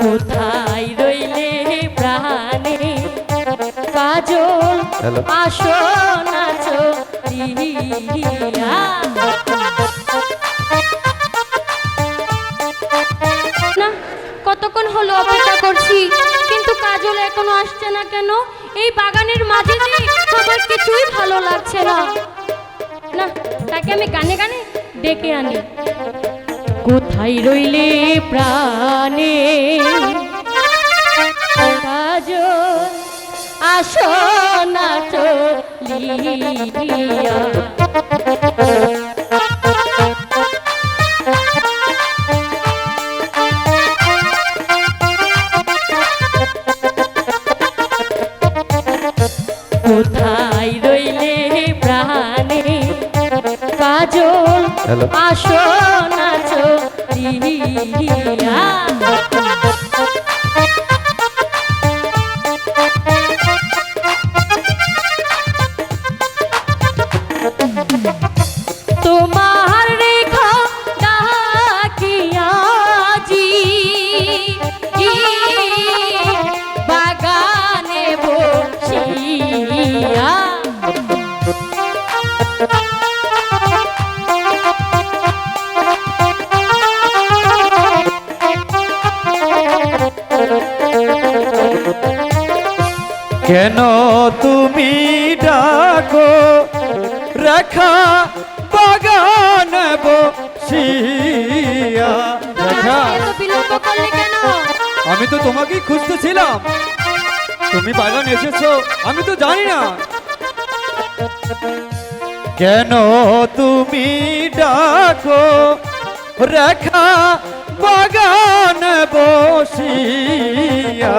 কোথায় রইলে প্রাণে? কাজল আসো নাচো না কতক্ষণ হলো অপেক্ষা করছি? কিন্তু কাজল এখনও আসছে না কেন? এই বাগানের মাঝে যে আমার কিছুই ভালো লাগছে না। না তাকে আমি গানে গানে ডেকে আনি। কোথায় রইলে প্রাণে। কাজল আসো না চলিয়া। কোথায় রইলে প্রাণে? কাজল। আসো নাচো দিয়া কেন তুমি ডাকো? রেখা বাগান বসিয়া রেখা, আমি তো তোমাকেই খুঁজতেছিলাম। তুমি বাগান এসেছ, আমি তো জানি না। কেন তুমি ডাকো? রেখা বাগান বসিয়া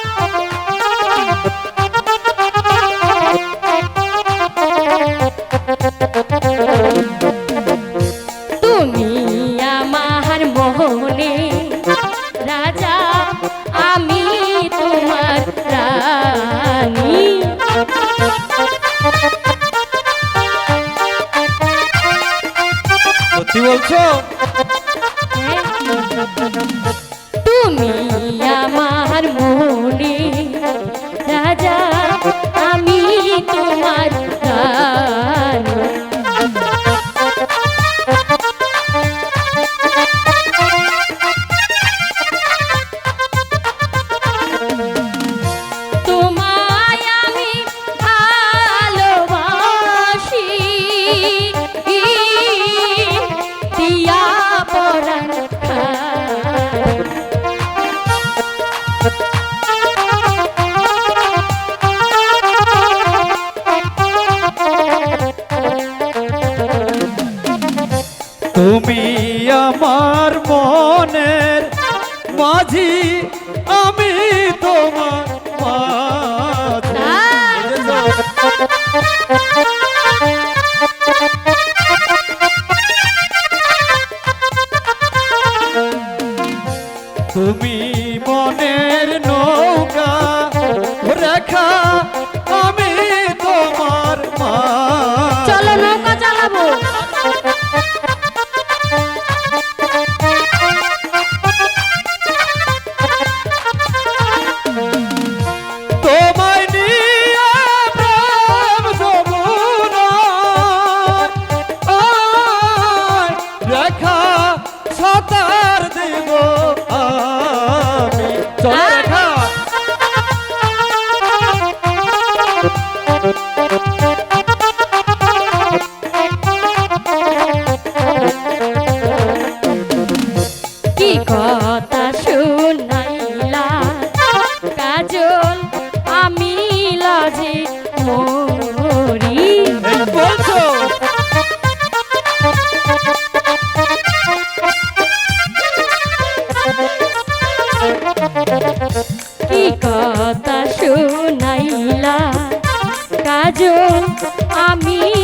বলছো? তুমি আমার তুমি আমার মনের মাঝি আমি তোমার মাঝি। আমি